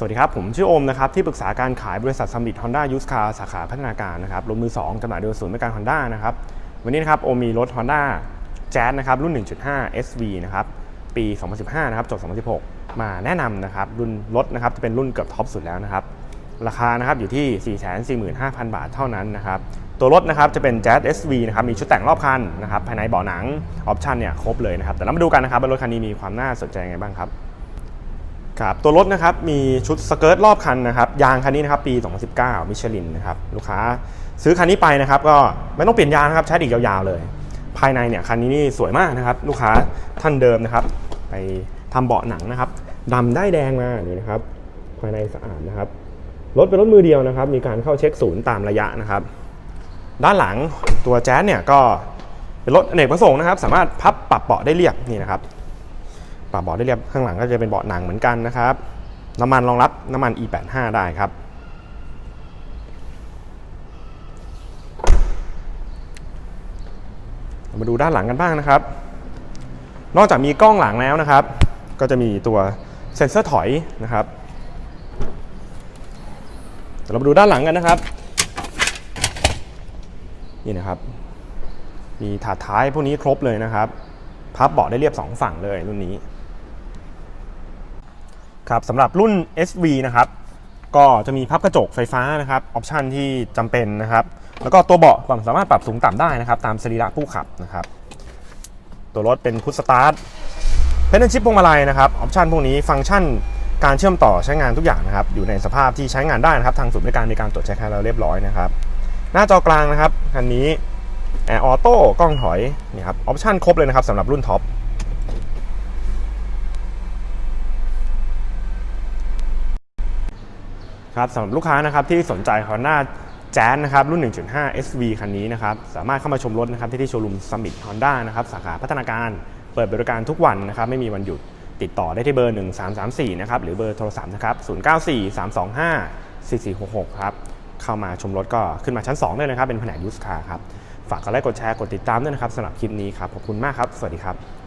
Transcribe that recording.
สวัสดีครับ ผมชื่อโอมนะครับ ที่ปรึกษาการขายบริษัทซัมบิ t ฮอนด้ายูสคาสาขาพัฒนาการนะครับรถมือ 2จำหน่ายโดยศูนย์บริการฮอนด้านะครับ วันนี้นะครับ โอมมีรถ Honda Jazz นะครับ รุ่น 1.5 SV นะครับ ปี 2015 นะครับจบ 2016 มาแนะนำนะครับ รุ่นรถนะครับ จะเป็นรุ่นเกือบท็อปสุดแล้วนะครับ ราคานะครับอยู่ที่ 445,000 บาทเท่านั้นนะครับ ตัวรถนะครับจะเป็น Jazz SV นะครับ มีชุดแต่งรอบคันนะครับ ภายในเบาะหนัง ออปชันเนี่ยครบเลยนะครับ แต่เรามาดูกันนะครับว่ารถคันนี้มีความน่าสนใจยังไงบ้างครับ ครับตัวรถนะครับมีชุดสเกิร์ตรอบคันนะครับยางคันนี้นะครับปี 2019 มิชลินนะครับลูกค้าซื้อคันนี้ไปนะครับก็ไม่ต้องเปลี่ยนยางนะครับใช้อีกยาวๆเลย ภายในเนี่ยคันนี้นี่สวยมากนะครับลูกค้าท่านเดิมนะครับ ไปทำเบาะหนังนะครับดำได้แดงมานี่นะครับภายในสะอาดนะครับรถเป็นรถมือเดียวนะครับ มีการเข้าเช็คศูนย์ตามระยะนะครับ ด้านหลังตัวแจ๊สเนี่ยก็เป็นรถอเนกประสงค์นะครับ สามารถพับปรับเบาะได้เรียบนี่นะครับ ปรับเบาะได้เรียบข้างหลังก็จะเป็นเบาะหนังเหมือนกันนะครับ น้ำมันรองรับน้ำมัน E85 ได้ครับ มาดูด้านหลังกันบ้างนะครับ นอกจากมีกล้องหลังแล้วนะครับ ก็จะมีตัวเซ็นเซอร์ถอยนะครับเดี๋ยวเรามาดูด้านหลังกันนะครับ นี่นะครับ มีถาดท้ายพวกนี้ครบเลยนะครับ พับเบาะได้เรียบ 2 ฝั่งเลยรุ่นนี้ครับสำหรับรุ่น SV นะครับ ก็จะมีพับกระจกไฟฟ้านะครับออปชันที่จำเป็นนะครับ แล้วก็ตัวเบาะความสามารถปรับสูงต่ำได้นะครับ ตามสรีระผู้ขับนะครับ ตัวรถเป็นพุทสตาร์ทเพนชิปพวงมาลัยนะครับออปชันพวกนี้ฟังก์ชันการเชื่อมต่อใช้งานทุกอย่างนะครับ อยู่ในสภาพที่ใช้งานได้นะครับ ทางศูนย์บริการมีการตรวจเช็คให้เราเรียบร้อยนะครับ หน้าจอกลางนะครับคันนี้ แอร์ออโต้กล้องถอยนี่ครับออปชันครบเลยนะครับสำหรับรุ่นท็อปครับสำหรับลูกค้านะครับที่สนใจ Honda Jazz นะครับรุ่น 1.5 SV คันนี้นะครับสามารถเข้ามาชมรถนะครับที่ที่โชว์รูม Summit Honda นะครับสาขาพัฒนาการเปิดบริการทุกวันนะครับไม่มีวันหยุดติดต่อได้ที่เบอร์ 1334 นะครับหรือเบอร์โทรศัพท์นะครับ 094 325 4466 ครับเข้ามาชมรถก็ขึ้นมาชั้น 2 ได้เลยนะครับเป็นแผนกยูสคาร์ครับ ฝากกดไลค์กดแชร์กดติดตามด้วยนะครับสำหรับคลิปนี้ครับขอบคุณมากครับ สวัสดีครับ